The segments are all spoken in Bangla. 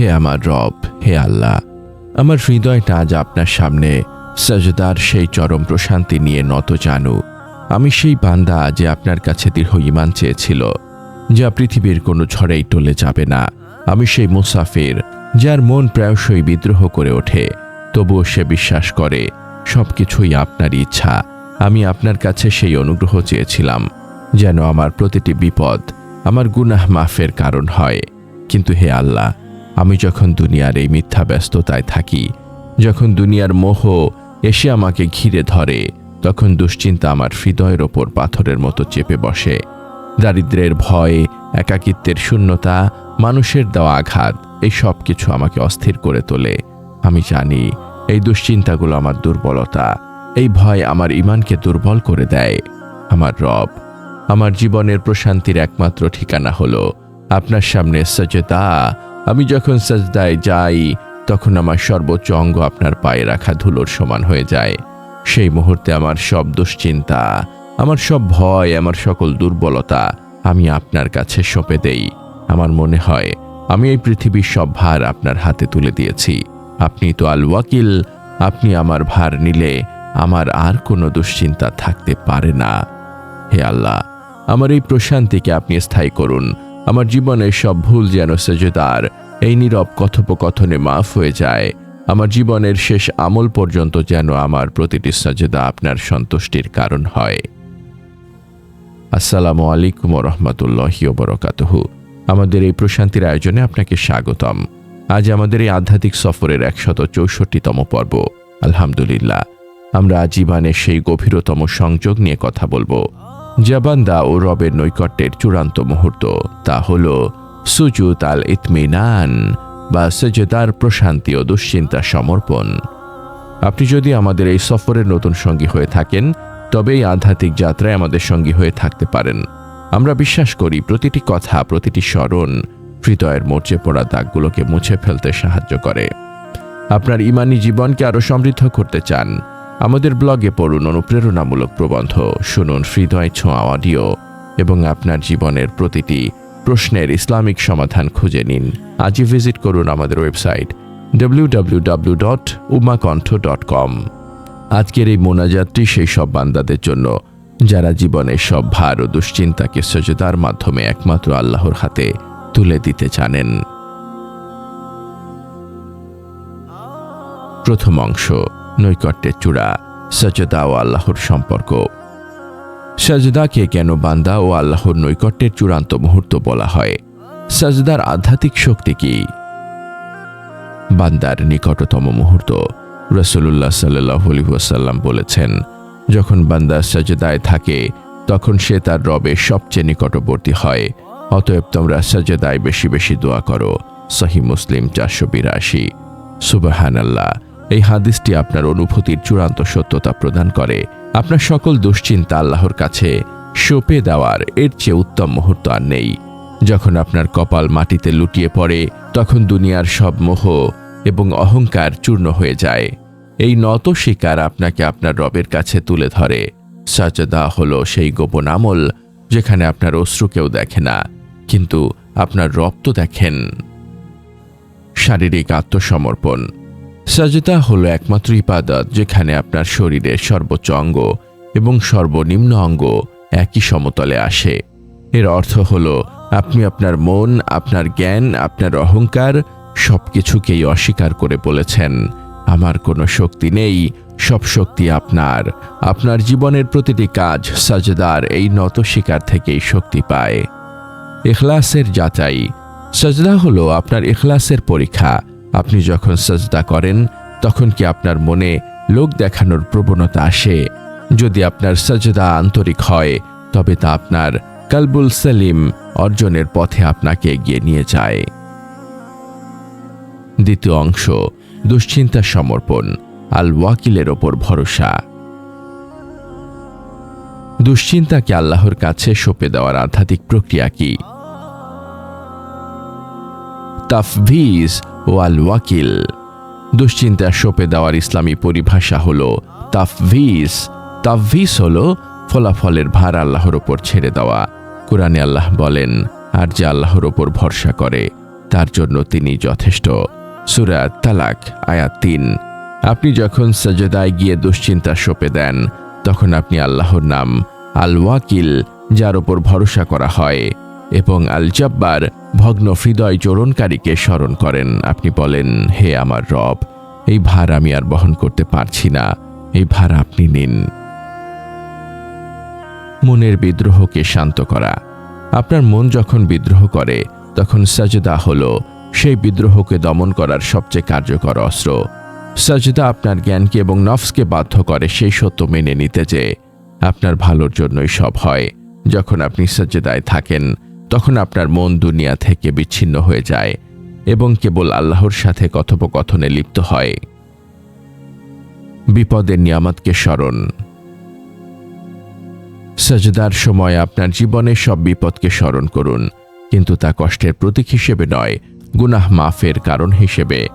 হে আমার রব, হে আল্লাহ, আমার হৃদয়টা আজ আপনার সামনে। সাজদার সেই চরম প্রশান্তি নিয়ে নত জানু। আমি সেই বান্দা যে আপনার কাছে দৃঢ় ইমান চেয়েছিল, যা পৃথিবীর কোনো ঝড়েই টলে যাবে না। আমি সেই মুসাফির, যার মন প্রায়শই বিদ্রোহ করে ওঠে। তবুও সে বিশ্বাস করে সব কিছুই আপনার ইচ্ছা। আমি আপনার কাছে সেই অনুগ্রহ চেয়েছিলাম, যেন আমার প্রতিটি বিপদ আমার গুনাহ মাফের কারণ হয়। কিন্তু হে আল্লাহ আমি যখন দুনিয়ার এই মিথ্যা ব্যস্ততায় থাকি, যখন দুনিয়ার মোহ এসে আমাকে ঘিরে ধরে, তখন দুশ্চিন্তা আমার হৃদয়ের ওপর পাথরের মতো চেপে বসে। দারিদ্রের ভয়, একাকিত্বের শূন্যতা, মানুষের দেওয়া আঘাত, এই সব কিছু আমাকে অস্থির করে তোলে। আমি জানি এই দুশ্চিন্তাগুলো আমার দুর্বলতা, এই ভয় আমার ইমানকে দুর্বল করে দেয়। আমার রব, আমার জীবনের প্রশান্তির একমাত্র ঠিকানা হলো আপনার সামনে সজদা আমি যখন সজদায় যাই, তখন আমার সর্বোচ্চ অঙ্গ আপনার পায়ে রাখা ধুলোর সমান হয়ে যায়। সেই মুহূর্তে আমার সব দুশ্চিন্তা, আমার সব ভয়, আমার সকল দুর্বলতা আমি আপনার কাছে সঁপে দেই। আমার মনে হয়, আমি এই পৃথিবীর সব ভার আপনার হাতে তুলে দিয়েছি। আপনি তো আল ওয়াকিল আপনি আমার ভার নিলে আমার আর কোনো দুশ্চিন্তা থাকতে পারে না। হে আল্লাহ, আমার এই প্রশান্তিকে আপনি স্থায়ী করুন। আমার জীবনের সব ভুল যেন সেজেদার এই নীরব কথোপকথনে মাফ হয়ে যায়। আমার জীবনের শেষ আমল পর্যন্ত যেন আমার প্রতিটি সাজেদা আপনার সন্তুষ্টির কারণ হয়। আসসালামু আলাইকুম রহমতুল্লাহি বরকাতহু আমাদের এই প্রশান্তির আয়োজনে আপনাকে স্বাগতম। আজ আমাদের এই আধ্যাত্মিক সফরের একশত চৌষট্টিতম পর্ব। আলহামদুলিল্লাহ। আমরা জীবনের সেই গভীরতম সংযোগ নিয়ে কথা বলব। জাবান্দা ও রবের নৈকট্যের চূড়ান্ত মুহূর্ত, তা হল সুজুত আল ইতমিনান বা সজেদার প্রশান্তি ও দুশ্চিন্তা সমর্পণ। আপনি যদি আমাদের এই সফরের নতুন সঙ্গী হয়ে থাকেন তবে এই আধ্যাত্মিক যাত্রায় আমাদের সঙ্গী হয়ে থাকতে পারেন। আমরা বিশ্বাস করি প্রতিটি কথা, প্রতিটি স্মরণ হৃদয়ের মরচে পড়া দাগগুলোকে মুছে ফেলতে সাহায্য করে। আপনার ইমানি জীবনকে আরও সমৃদ্ধ করতে চান। আমাদের ব্লগে পড়ুন অনুপ্রেরণামূলক প্রবন্ধ, শুনুন হৃদয় ছোঁয়া অডিও এবং আপনার জীবনের প্রতিটি প্রশ্নের ইসলামিক সমাধান খুঁজে নিন। আজই ভিজিট করুন আমাদের ওয়েবসাইট www.umakantho.com আজকের এই মোনাজাতটি সেই সব বান্দাদের জন্য, যারা জীবনের সব ভার ও দুশ্চিন্তাকে সজদার মাধ্যমে একমাত্র আল্লাহর হাতে তুলে দিতে জানেন। প্রথম অংশ নৈকট্যের চূড়া, সজদা ও আল্লাহর সম্পর্ক। সাজদাকে কেন বান্দা ও আল্লাহর নৈকট্যের চূড়ান্ত মুহূর্ত বলা হয়? সাজদার আধ্যাত্মিক শক্তি কি? বান্দার নিকটতম মুহূর্ত রসুল্লাহ সাল্লাহ আলহিহাসাল্লাম বলেছেন, যখন বান্দা সাজদায় থাকে, তখন সে তার রবে সবচেয়ে নিকটবর্তী হয়। অতএব তোমরা সাজদায় বেশি বেশি দোয়া করো। সহি মুসলিম চারশো বিরাশি। সুবাহান আল্লাহ এই হাদিসটি আপনার অনুভূতির চূড়ান্ত সত্যতা প্রদান করে। আপনার সকল দুশ্চিন্তা আল্লাহর কাছে সঁপে দেওয়ার এর চেয়ে উত্তম মুহূর্ত আর নেই। যখন আপনার কপাল মাটিতে লুটিয়ে পড়ে, তখন দুনিয়ার সব মোহ এবং অহংকার চূর্ণ হয়ে যায়। এই নত শিকার আপনাকে আপনার রবের কাছে তুলে ধরে। সাজদা হলো সেই গোপন আমল যেখানে আপনার অশ্রু কেউ দেখে না, কিন্তু আপনার রক্ত দেখেন। শারীরিক আত্মসমর্পণ। সাজদা হলো একমাত্র ইবাদত যেখানে আপনার শরীরের সর্বোচ্চ অঙ্গ এবং সর্বনিম্ন অঙ্গ একই সমতলে আসে। এর অর্থ হল, আপনি আপনার মন, আপনার জ্ঞান, আপনার অহংকার সব কিছুকেই অস্বীকার করে বলেছেন। আমার কোনো শক্তি নেই, সব শক্তি আপনার। আপনার জীবনের প্রতিটি কাজ সাজদার এই নত শিকার থেকেই শক্তি পায়। এখলাসের যাচাই। সাজদা হলো আপনার এখলাসের পরীক্ষা। আপনি যখন সাজদা করেন, তখন কি আপনার মনে লোক দেখানোর প্রবণতা আসে? যদি আপনার সাজদা আন্তরিক হয়, তবে তা আপনার কালবুল সেলিম অর্জনের পথে আপনাকে এগিয়ে নিয়ে যায়। দ্বিতীয় অংশ, দুশ্চিন্তা সমর্পণ আল ওয়াকিলের ওপর ভরসা। দুশ্চিন্তাকে আল্লাহর কাছে সঁপে দেওয়ার আধ্যাত্মিক প্রক্রিয়া কি? তাফভিজ ও আল ওয়াকিল দুশ্চিন্তা সঁপে দেওয়ার ইসলামী পরিভাষা হল তাফভিজ তাফভিজ হল ফলাফলের ভার আল্লাহর ওপর ছেড়ে দেওয়া। কোরআনে আল্লাহ বলেন, আর যে আল্লাহর ওপর ভরসা করে, তার জন্য তিনি যথেষ্ট। সুরা তালাক, আয়াত তিন। আপনি যখন সাজেদায় গিয়ে দুশ্চিন্তা সঁপে দেন, তখন আপনি আল্লাহর নাম আল ওয়াকিল যার ওপর ভরসা করা হয়। এবং আল জব্বার ভগ্ন হৃদয় জোরণকারীকে স্মরণ করেন। আপনি বলেন, হে আমার রব, এই ভার আমি আর বহন করতে পারছি না। এই ভার আপনি নিন। মনের বিদ্রোহকে শান্ত করা। আপনার মন যখন বিদ্রোহ করে, তখন সাজদা হল। সেই বিদ্রোহকে দমন করার সবচেয়ে কার্যকর অস্ত্র। সাজদা আপনার জ্ঞানকে এবং নফসকে বাধ্য করে সেই সত্য মেনে নিতে যে, আপনার ভালোর জন্যই সব হয়। যখন আপনি সাজদায় থাকেন তখন আপনার মন দুনিয়া থেকে বিচ্ছিন্ন হয়ে যায় এবং কেবল আল্লাহর সাথে কথোপকথনে লিপ্ত হয়। বিপদের নিয়ামতকে স্মরণ। সাজদার সময় আপনার জীবনের সব বিপদকে স্মরণ করুন, কিন্তু তা কষ্টের প্রতীক হিসেবে নয়, গুনাহ মাফের কারণ হিসেবে।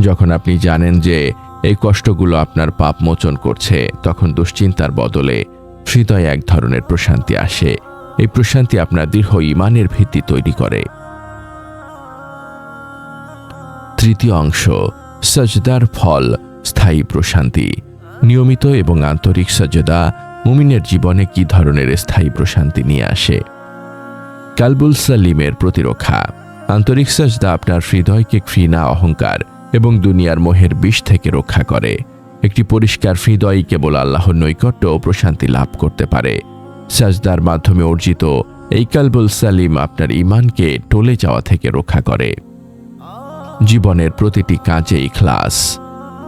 যখন আপনি জানেন যে এই কষ্টগুলো আপনার পাপ মোচন করছে, তখন দুশ্চিন্তার বদলে হৃদয়ে এক ধরনের প্রশান্তি আসে। এই প্রশান্তি আপনার দৃঢ় ইমানের ভিত্তি তৈরি করে। তৃতীয় অংশ, সজদার ফল, স্থায়ী প্রশান্তি। নিয়মিত এবং আন্তরিক সজদা মুমিনের জীবনে কি ধরনের স্থায়ী প্রশান্তি নিয়ে আসে? কালবুল সালিমের প্রতিরক্ষা। আন্তরিক সাজদা আপনার হৃদয়কে ঘৃণা, অহংকার এবং দুনিয়ার মোহের বিষ থেকে রক্ষা করে। একটি পরিষ্কার হৃদয় কেবল আল্লাহর নৈকট্য ও প্রশান্তি লাভ করতে পারে। সাজদার মাধ্যমে অর্জিত এই কালবুল সালিম আপনার ইমানকে টলে যাওয়া থেকে রক্ষা করে। জীবনের প্রতিটি কাজে ইখলাস।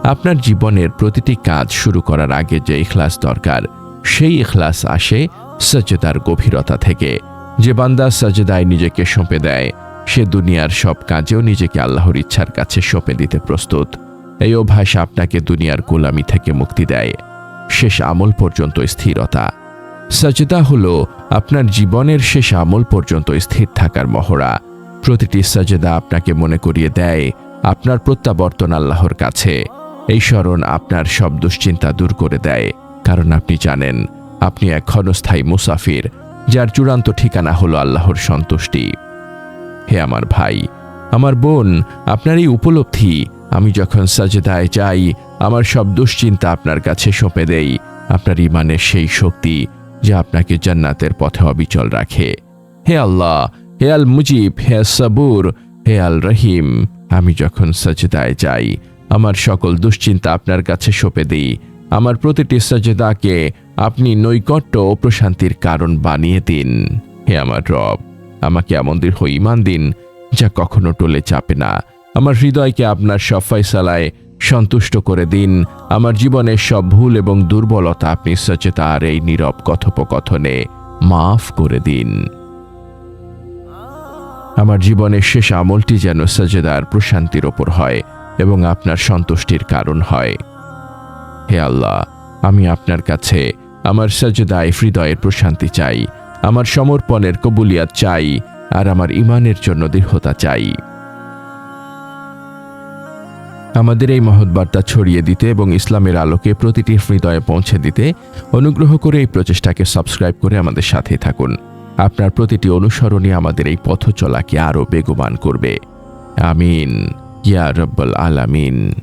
আপনার জীবনের প্রতিটি কাজ শুরু করার আগে যে ইখলাস দরকার, সেই ইখলাস আসে সজ্জদার গভীরতা থেকে। যে বান্দা সজদায় নিজেকে সঁপে দেয়, সে দুনিয়ার সব কাজেও নিজেকে আল্লাহর ইচ্ছার কাছে সঁপে দিতে প্রস্তুত। এই অভ্যাস আপনাকে দুনিয়ার গোলামি থেকে মুক্তি দেয়। শেষ আমল পর্যন্ত স্থিরতা। সজদা হল আপনার জীবনের শেষ আমল পর্যন্ত স্থির থাকার মহড়া। প্রতিটি সজদা আপনাকে মনে করিয়ে দেয় আপনার প্রত্যাবর্তন আল্লাহর কাছে। এই স্মরণ আপনার সব দুশ্চিন্তা দূর করে দেয়। কারণ আপনি জানেন, আপনি এক ক্ষণস্থায়ী মুসাফির, যার চূড়ান্ত ঠিকানা হলো আল্লাহর সন্তুষ্টি। হে আমার ভাই, আমার বোন, আপনার এই উপলব্ধি, আমি যখন সাজেদায় যাই, আমার সব দুশ্চিন্তা আপনার কাছে সঁপে দেই। আপনার ইমানের সেই শক্তি যা আপনাকে জান্নাতের পথে অবিচল রাখে। হে আল্লাহ, হে আল মুজিব হে সাবুর হে আল রহিম আমি যখন সজেদায় যাই, আমার সকল দুশ্চিন্তা আপনার কাছে সঁপে দিই। আমার প্রতিটি সজেদাকে আপনি নৈকট্য ও প্রশান্তির কারণ বানিয়ে দিন। হে আমার রব, আমাকে এমন দৃঢ় ইমান দিন যা কখনো টলে চাপে না। আমার হৃদয়কে আপনার সব ফয়সালায় সন্তুষ্ট করে দিন। আমার জীবনের সব ভুল এবং দুর্বলতা আপনি সচেতার এই নীরব কথোপকথনে মাফ করে দিন। আমার জীবনের শেষ আমলটি যেন সজেদার প্রশান্তির ওপর হয় এবং আপনার সন্তুষ্টির কারণ হয়। হে আল্লাহ, আমি আপনার কাছে আমার সাজদায় হৃদয়ের প্রশান্তি চাই, আমার সমর্পণের কবুলিয়াত চাই, আর আমার ইমানের জন্য দৃঢ়তা চাই। আমাদের এই মহৎ বার্তা ছড়িয়ে দিতে এবং ইসলামের আলোকে প্রতিটি হৃদয়ে পৌঁছে দিতে অনুগ্রহ করে এই প্রচেষ্টাকে সাবস্ক্রাইব করে আমাদের সাথে থাকুন। আপনার প্রতিটি অনুসরণই আমাদের এই পথচলাকে আরও বেগবান করবে। আমিন। ইয়া রব্বল আলামিন।